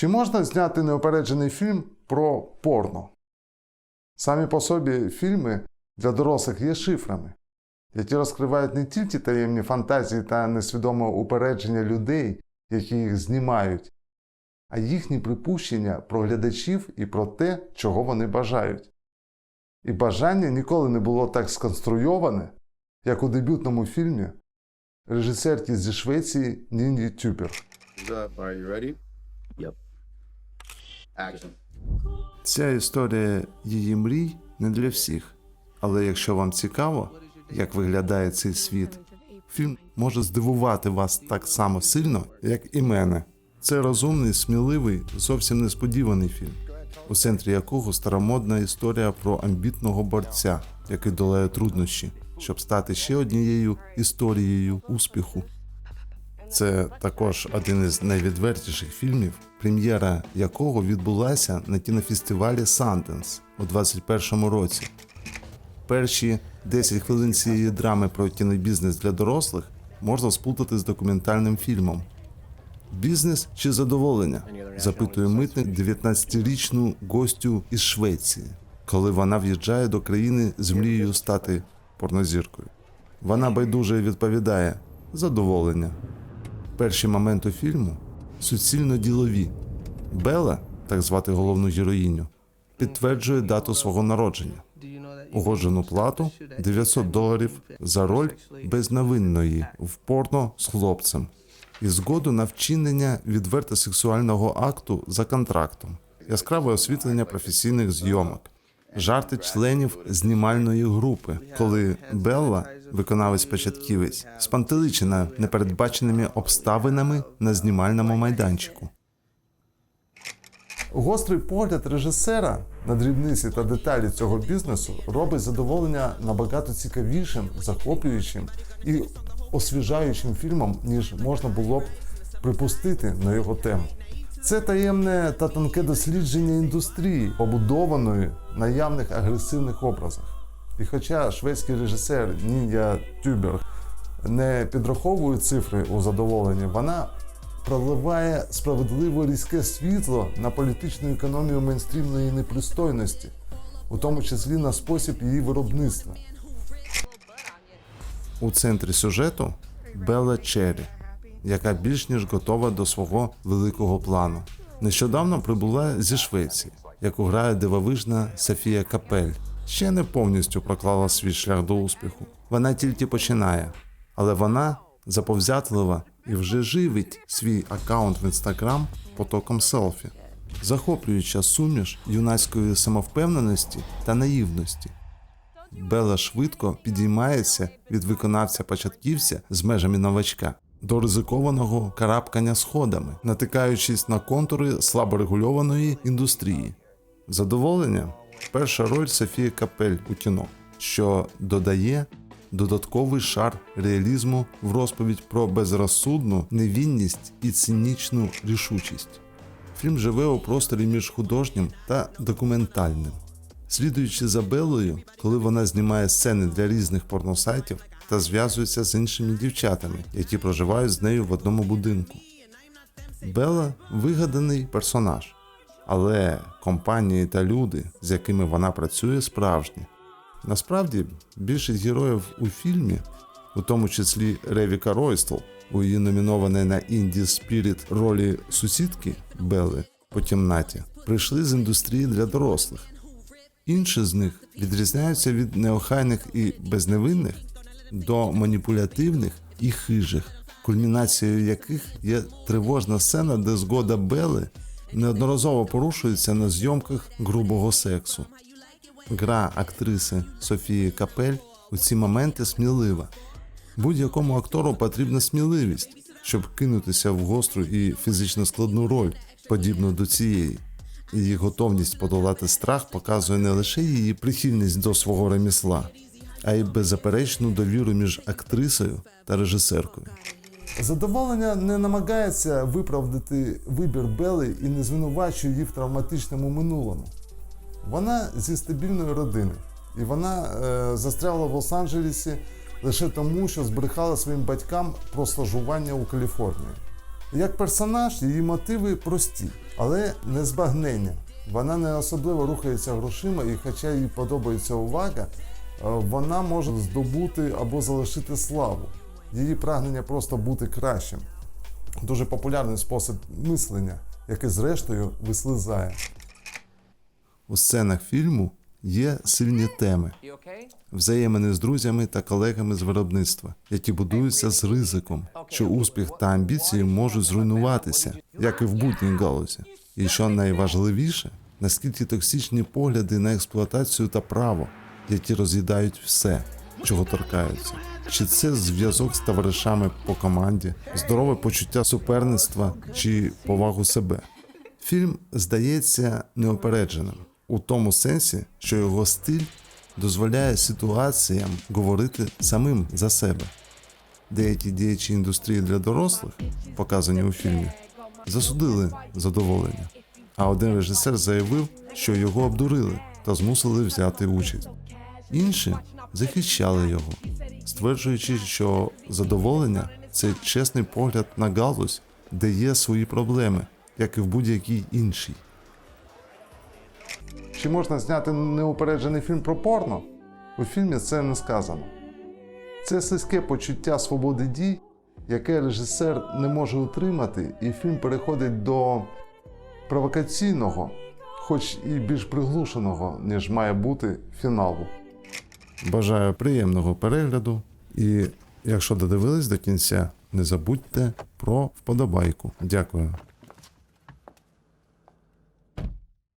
Чи можна зняти неопереджений фільм про порно? Самі по собі фільми для дорослих є шифрами, які розкривають не тільки таємні фантазії та несвідоме упередження людей, які їх знімають, а їхні припущення про глядачів і про те, чого вони бажають. І бажання ніколи не було так сконструйоване, як у дебютному фільмі режисерки зі Швеції Нінді Тюпер. Up. Are you ready? Yep. Ця історія її мрій не для всіх. Але якщо вам цікаво, як виглядає цей світ, фільм може здивувати вас так само сильно, як і мене. Це розумний, сміливий, зовсім несподіваний фільм, у центрі якого старомодна історія про амбітного борця, який долає труднощі, щоб стати ще однією історією успіху. Це також один із найвідвертіших фільмів, прем'єра якого відбулася на кінофестивалі Sundance у 2021 році. Перші 10 хвилин цієї драми про кінобізнес для дорослих можна сплутати з документальним фільмом. Бізнес чи задоволення? запитує митник 19-річну гостю із Швеції, коли вона в'їжджає до країни з мрією стати порнозіркою. Вона байдуже відповідає задоволення. Перші моменти фільму суцільно ділові. Бела, так звати головну героїню, підтверджує дату свого народження. Угоджену плату 900 доларів за роль безневинної в порно з хлопцем і згоду на вчинення відверто сексуального акту за контрактом, яскраве освітлення професійних зйомок, жарти членів знімальної групи, коли Белла, виконавець початківець, спантеличена непередбаченими обставинами на знімальному майданчику. Гострий погляд режисера на дрібниці та деталі цього бізнесу робить задоволення набагато цікавішим, захоплюючим і освіжаючим фільмом, ніж можна було б припустити на його тему. Це таємне та тонке дослідження індустрії, побудованої на явних агресивних образах. І хоча шведський режисер Ніндя Тюберг не підраховує цифри у задоволенні, вона проливає справедливо різке світло на політичну економію мейнстрімної непристойності, у тому числі на спосіб її виробництва. У центрі сюжету Белла Черрі, яка більш ніж готова до свого великого плану. Нещодавно прибула зі Швеції, яку грає дивовижна Софія Капель. Ще не повністю проклала свій шлях до успіху. Вона тільки починає, але вона заповзятлива і вже живить свій аккаунт в інстаграм потоком селфі, захоплююча суміш юнацької самовпевненості та наївності. Бела швидко підіймається від виконавця-початківця з межами новачка до ризикованого карабкання сходами, натикаючись на контури слаборегульованої індустрії. Задоволення перша роль Софії Капель у кіно, що додає додатковий шар реалізму в розповідь про безрозсудну невінність і цинічну рішучість. Фільм живе у просторі між художнім та документальним. Слідуючи за Белою, коли вона знімає сцени для різних порносайтів та зв'язується з іншими дівчатами, які проживають з нею в одному будинку. Бела вигаданий персонаж, але компанії та люди, з якими вона працює, справжні. Насправді, більшість героїв у фільмі, у тому числі Ревіка Ройстл, у її номінованій на Indie Spirit ролі сусідки Белли по кімнаті, прийшли з індустрії для дорослих. Інші з них відрізняються від неохайних і безневинних до маніпулятивних і хижих, кульмінацією яких є тривожна сцена, де згода Бели неодноразово порушується на зйомках грубого сексу. Гра актриси Софії Капель у ці моменти смілива. Будь-якому актору потрібна сміливість, щоб кинутися в гостру і фізично складну роль, подібну до цієї. Її готовність подолати страх показує не лише її прихильність до свого ремісла, а й беззаперечну довіру між актрисою та режисеркою. Задоволення не намагається виправдати вибір Бели і не звинувачує її в травматичному минулому. Вона зі стабільної родини, і вона е, застряла в Лос-Анджелесі лише тому, що збрехала своїм батькам про стажування у Каліфорнії. Як персонаж, її мотиви прості, Але не збагнення. Вона не особливо рухається грошима, і хоча їй подобається увага, вона може здобути або залишити славу. Її прагнення просто бути кращим. Дуже популярний спосіб мислення, який зрештою вислизає. У сценах фільму є сильні теми, взаємини з друзями та колегами з виробництва, які будуються з ризиком, що успіх та амбіції можуть зруйнуватися, як і в будній галузі. І що найважливіше, наскільки токсичні погляди на експлуатацію та право, які роз'їдають все, чого торкаються. Чи це зв'язок з товаришами по команді, здорове почуття суперництва чи повагу себе? Фільм здається неопередженим у тому сенсі, що його стиль дозволяє ситуаціям говорити самим за себе. Деякі діячі індустрії для дорослих, показані у фільмі, засудили задоволення. А один режисер заявив, що його обдурили та змусили взяти участь. Інші захищали його, стверджуючи, що задоволення це чесний погляд на галузь, де є свої проблеми, як і в будь-якій іншій. Чи можна зняти неупереджений фільм про порно? У фільмі це не сказано. Це слизьке почуття свободи дій, яке режисер не може утримати, і фільм переходить до провокаційного, хоч і більш приглушеного, ніж має бути фіналу. Бажаю приємного перегляду і якщо додивились до кінця, не забудьте про вподобайку. Дякую.